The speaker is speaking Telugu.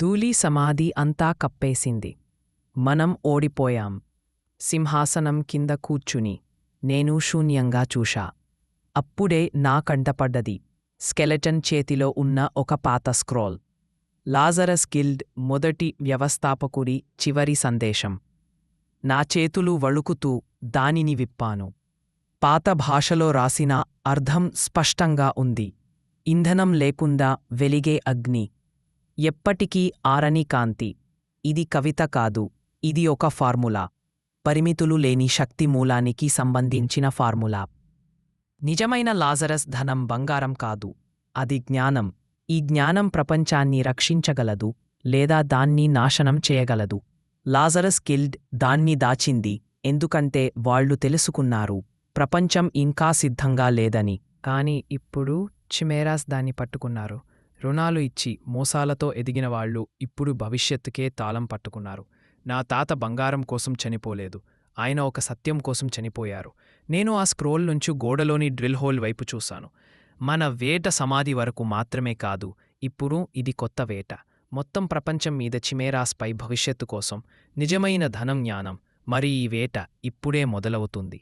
ధూళీ సమాధి అంతా కప్పేసింది. మనం ఓడిపోయాం. సింహాసనం కింద కూర్చుని నేను శూన్యంగా చూశా. అప్పుడే నా కంటపడ్డది స్కెలెటన్ చేతిలో ఉన్న ఒక పాత స్క్రోల్. లాజరస్ గిల్డ్ మొదటి వ్యవస్థాపకుడి చివరి సందేశం. నా చేతులు వణుకుతూ దానిని విప్పాను. పాత భాషలో రాసిన అర్థం స్పష్టంగా ఉంది. ఇంధనం లేకుండా వెలిగే అగ్ని. ఎప్పటికీ ఆరని కాంతి. ఇది కవిత కాదు. ఇది ఒక ఫార్ములా. పరిమితులు లేని శక్తి మూలానికి సంబంధించిన ఫార్ములా. నిజమైన లాజరస్ ధనం బంగారం కాదు. అది జ్ఞానం. ఈ జ్ఞానం ప్రపంచాన్ని రక్షించగలదు లేదా దాన్ని నాశనం చేయగలదు. లాజరస్ గిల్డ్ దాన్ని దాచింది. ఎందుకంటే వాళ్ళు తెలుసుకున్నారు. ప్రపంచం ఇంకా సిద్ధంగా లేదని. కాని ఇప్పుడు చిమేరాస్ దాన్ని పట్టుకున్నారు. రుణాలు ఇచ్చి మోసాలతో ఎదిగిన వాళ్ళు ఇప్పుడు భవిష్యత్తుకే తాళం పట్టుకున్నారు. నా తాత బంగారం కోసం చనిపోలేదు. ఆయన ఒక సత్యం కోసం చనిపోయారు. నేను ఆ స్క్రోల్ నుంచి గోడలోని డ్రిల్ హోల్ వైపు చూశాను. మన వేట సమాధి వరకు మాత్రమే కాదు ఇప్పుడు ఇది కొత్త వేట. మొత్తం ప్రపంచం మీద చిమేరాస్పై భవిష్యత్తు కోసం నిజమైన ధనం జ్ఞానం మరి ఈ వేట ఇప్పుడే మొదలవుతుంది.